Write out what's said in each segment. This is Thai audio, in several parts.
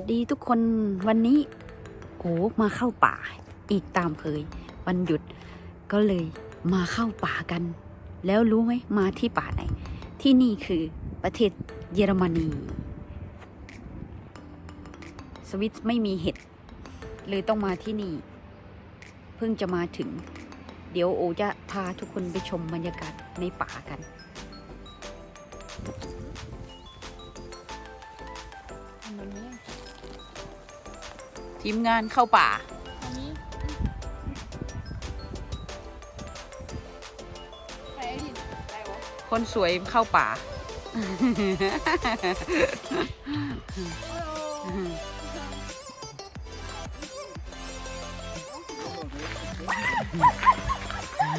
วัสดีทุกคนวันนี้โอ้มาเข้าป่า อีกตามเคย วันหยุดก็เลยมาเข้าป่ากัน แล้วรู้ไหมมาที่ป่าไหน ที่นี่คือประเทศเยอรมนี สวิตไม่มีเห็ดเลยต้องมาที่นี่ เพิ่งจะมาถึง เดี๋ยวโอจะพาทุกคนไปชมบรรยากาศในป่ากัน ทีมงานเข้าป่า อันนี้ใครไอ้ดินอะไรวะคนสวยเข้าป่า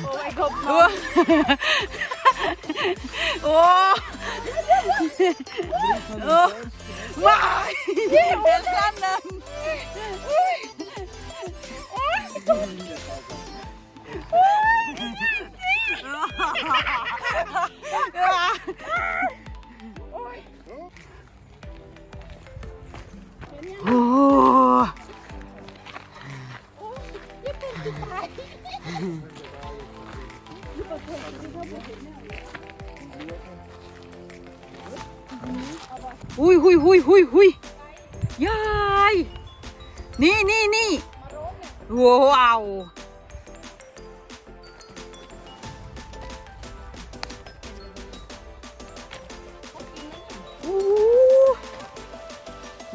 โอ้ยกบโอ้โอ้ Vay! Evlenen! Oj! หุยหุยหุยหุยหุยยายนี่นี่นี่ว้าว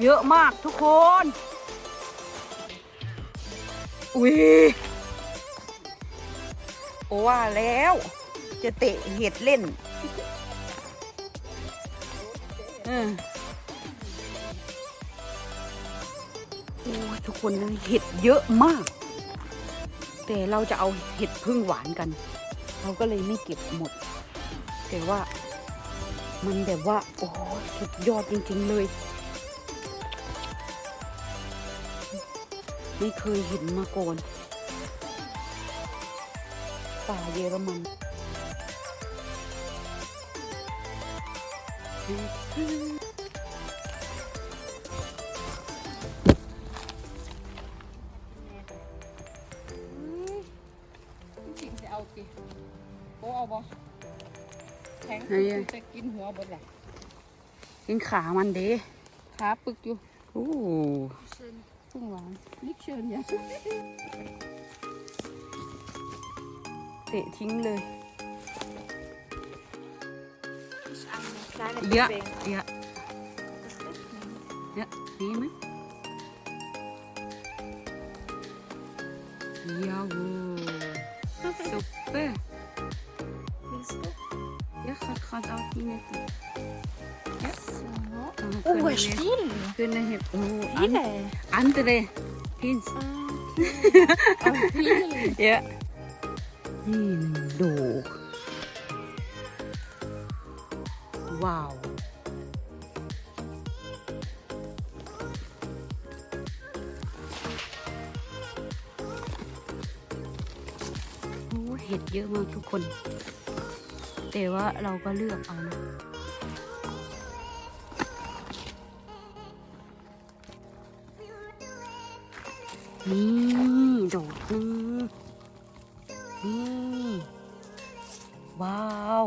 เยอะมากทุกคน อุ้ยโอ้ว่าแล้ว จะเตะเห็ดเล่นเออ ทุกคนนะเห็ดเยอะมาก แต่เราจะเอาเห็ดพึ่งหวานกัน เราก็เลยไม่เก็บหมด แต่ว่ามันแบบว่า โอ้สุดยอดจริง ๆ เลย ไม่เคยเห็นมาก่อนป่าเยอรมันจ แข็งเฮ้ยจะกินหัวบดแหละกินขามันเด้ขาปึกอยู่โอ้พึ่งหวานนิกเชิญอย่าเตะทิ้งเลย kleine เยอะ Pudding. เยอะเยอะดีไหมยาวซุปเปอร์ Willst du? kommt auch die Mitte. Yes. So. Oh, es viel. Können wir, oh, oh viele. An, andere Pins. Ah, ja. Hindu. Wow. Oh, เห็ดเยอะมากทุกคน แต่ว่าเราก็เลือกเอานะนี่ดอกนึงนี่ ว้าว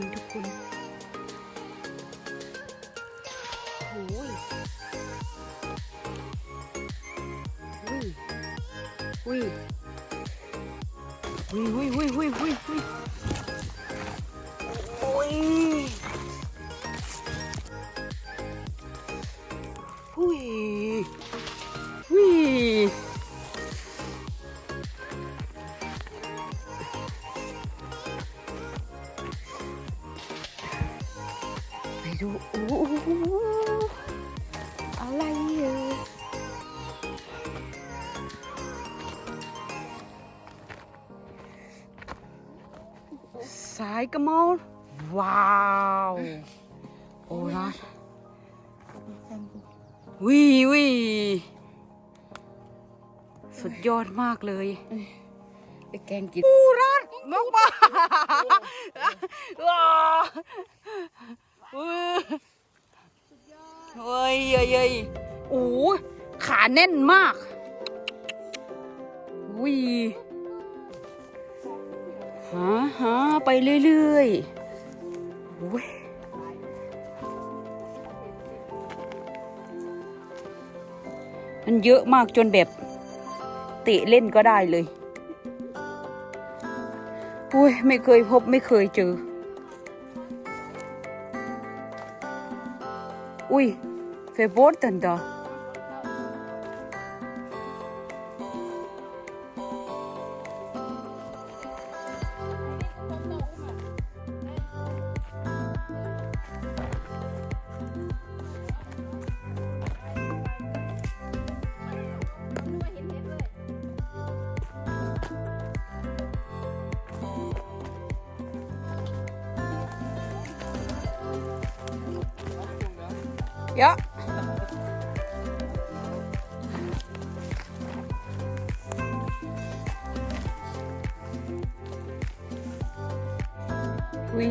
นี้ทุกคนโอ้ยอุ้ยอุ้ยอุ้ยอุ้ยอุ้ยอุ้ยอุ้ยอุ้ย อ้โหอะไรเอ่ยสายกระมอลว้าวอ้ราดวิวิสุดยอดมากเลยไปแกงกินปูรัดมากมาว้า เฮ้ยเฮ้ยเฮ้ยโอ้ขาแน่นมากวิหาหาไปเรื่อยๆโอ้ยมันเยอะมากจนแบบเตะเล่นก็ได้เลย อุ้ย ไม่เคยพบไม่เคยเจอ Uy, ve bordanda. เยอะอุ้ย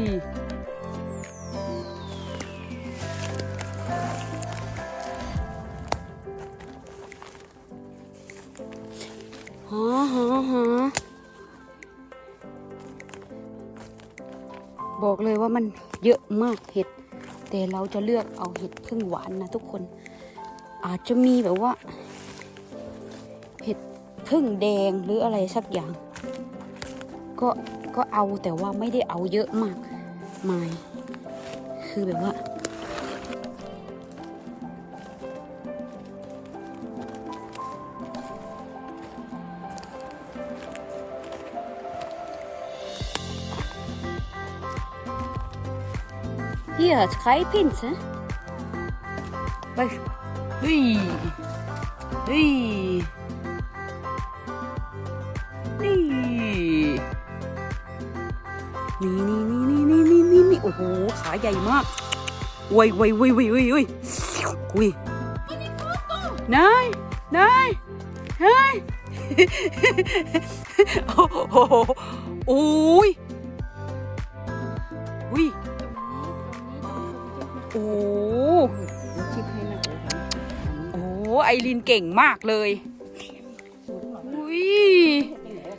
หาหาหาบอกเลยว่ามันเยอะมากเห็ด แต่เราจะเลือกเอาเห็ดพึ่งหวานนะทุกคน อาจจะมีแบบว่า เห็ดพึ่งแดงหรืออะไรสักอย่าง ก็ก็เอาแต่ว่าไม่ได้เอาเยอะมากมาย คือแบบว่า Hier, hat drei Pinse. Weißt du? Hui. Hui. Hui. นี่นี่นี่นี่นี่นี่นี่นี่โอ้โห ขาใหญ่มากโว้ยโว้ยโว้ยโว้ยโว้ยโว้ยอุ้ยนายนายนายโอ้โหโอ้ย โอ้ชิบให้นะโอ้โหโหไอรินเก่งมากเลยอุ้ย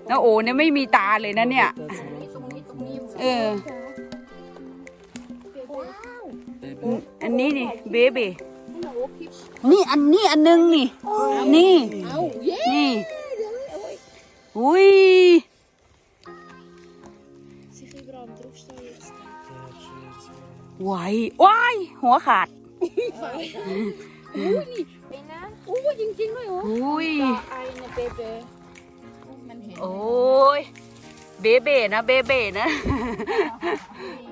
น้าโอเนี่ยไม่มีตาเลยนะเนี่ยตรงนี้ตรงนี้เออ อันนี้นี่เบเบนี่อันนี้อันนึงนี่ นี่เอาเย้ นี่อุ้ยไหวว้ายหัวขาดไปนะอู้จริงๆด้วยโอ้อุ้ยไอเนี่ยเบเบมันเห็นโอ้ยเบเบนะเบเบนะ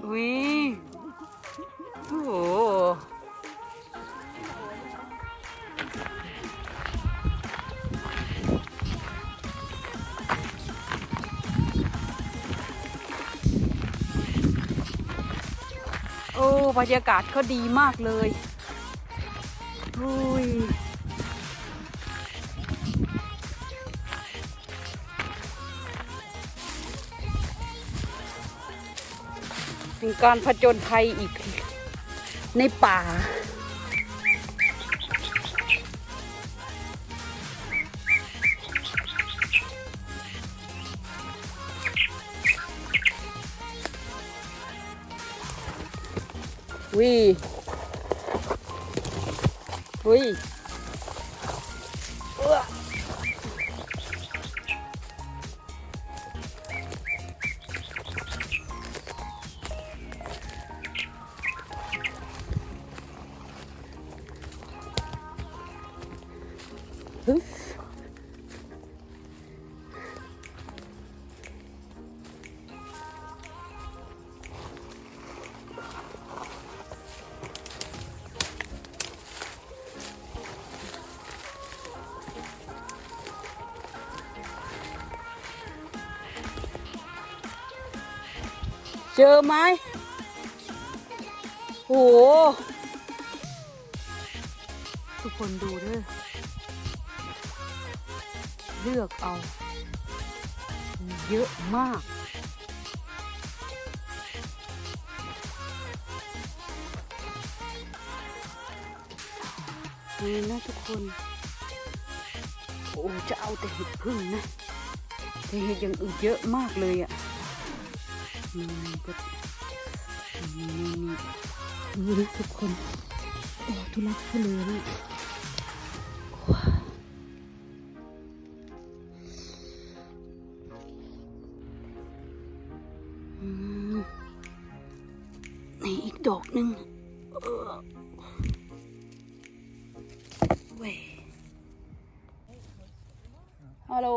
อุ้ยโอ้โห อ้บรรยากาศเขาดีมากเลยอุ้ยเป็นการผจญภัยอีกในป่า วิวิ เจอไหมโหทุกคนดูเด้อเลือกเอา เยอะมาก นี่นะทุกคน โอ้จะเอาแต่เห็ดพึ่งนะแต่เห็ดอย่างอื่นเยอะมากเลยอะ่ะ นี่ก็นี่นี่นี่ทุกคนโอ้ทุลักทุเลนี่ว้าอืมนี่อีกดอกหนึ่งเออเว้ยฮัลโหล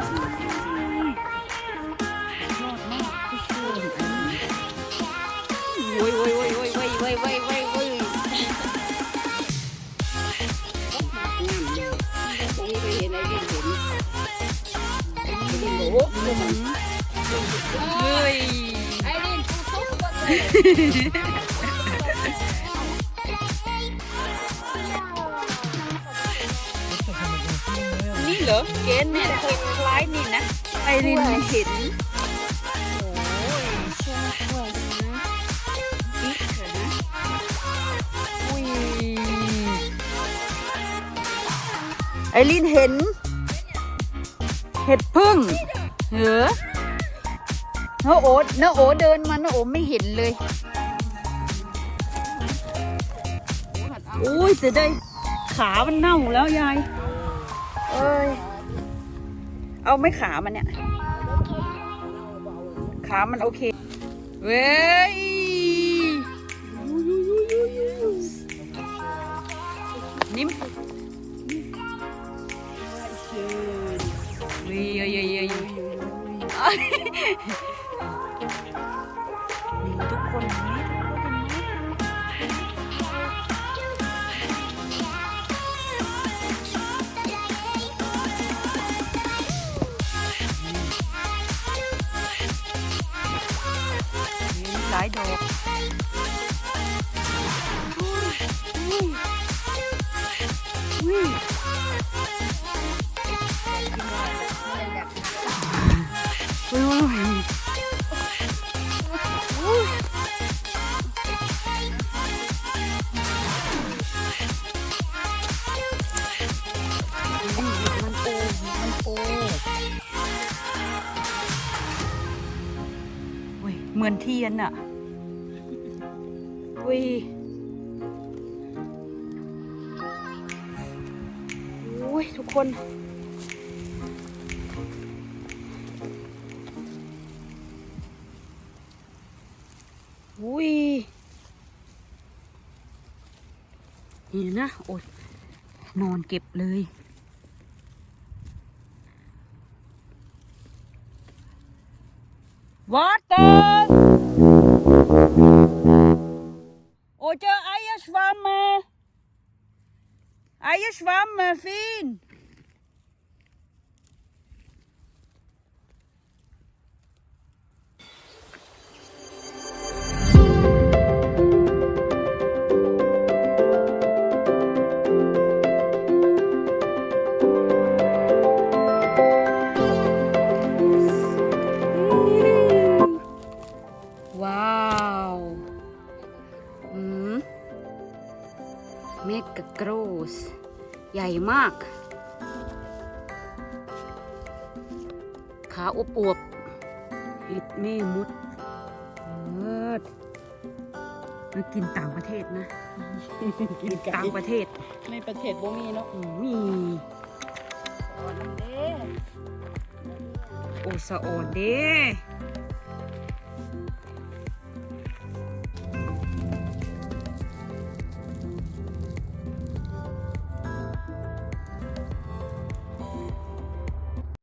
ดูสิดูสิยอดมากทุกคนอันนี้โว้ยโว้ยโว้ยโว้ยโว้ยโว้ยโว้ยโว้ยโว้ยเห็นไอ้ดินเห็นไอ้ดินกูซุกหมดเลย เหรอ เกณฑ์เนี่ยคล้ายนี่นะไอรินเห็นโอ้ยช่วยช่วยนะอีกเถอะนะอุ้ยไอรินเห็น เห็ดพึ่งเหรอน้าโอ๊ตน้าโอ๊เดินมาน้าโอ๊ไม่เห็นเลยอุ้ยจะได้ขามันเน่าแล้วยาย เอ้ย เอาไม่ขามันเนี่ย ขามันโอเค เว้ยนิ่มเว้ยเฮ้ยเฮ้ยเฮ้ยเฮ้ย เหมือนเทียนอะอุ้ยอุ้ยทุกคน อุ้ย นี่นะโอ้ยนอนเก็บเลย Water! Oder Schwammerfin. ๆเห็ดแม่มุดเลิศมากินต่างประเทศนะ กินไก่ต่างประเทศ ในประเทศบ่มีเนาะอืมมีโอสะโอนเด้